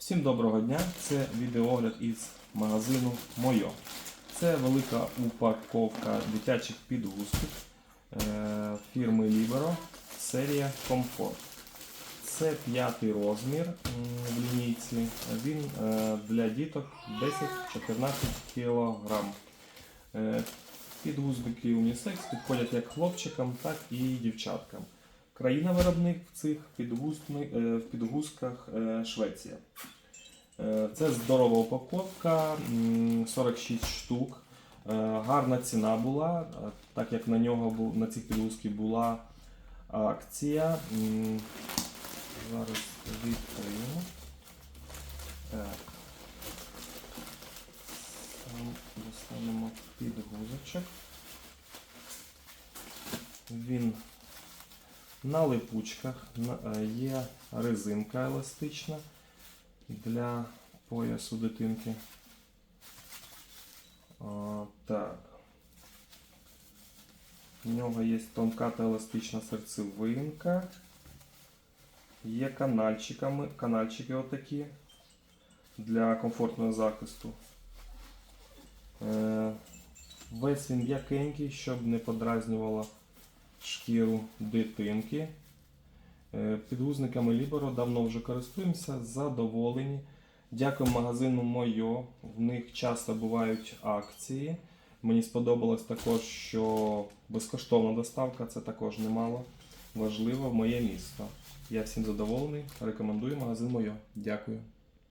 Всім доброго дня! Це відеоогляд із магазину Мойо. Це велика упаковка дитячих підгузків е, фірми Libero, серія Comfort. Це п'ятий розмір в лінійці. Він е, для діток 10-14 кг. Підгузники унісекс підходять як хлопчикам, так і дівчаткам. Країна виробник в цих е, в підгузках е, Швеція. Е, Це здорова упаковка, 46 штук. Гарна ціна була, так як на нього на ці підгузки була акція. Зараз відкриємо. Так. Сам достанемо підгузочок. Він на липучках е, є резинка еластична для поясу дитинки. Так. В нього є тонка та еластична серцевинка. Є канальчиками, канальчики отакі для комфортного захисту. Е, весь він м'якенький, щоб не подразнювало шкіру дитинки. Е, Підгузниками Libero давно вже користуємося, задоволені. Дякую магазину Мойо. В них часто бувають акції. Мені сподобалось також, що безкоштовна доставка це також немало важливо в моє місто. Я всім задоволений. Рекомендую магазин Мойо. Дякую.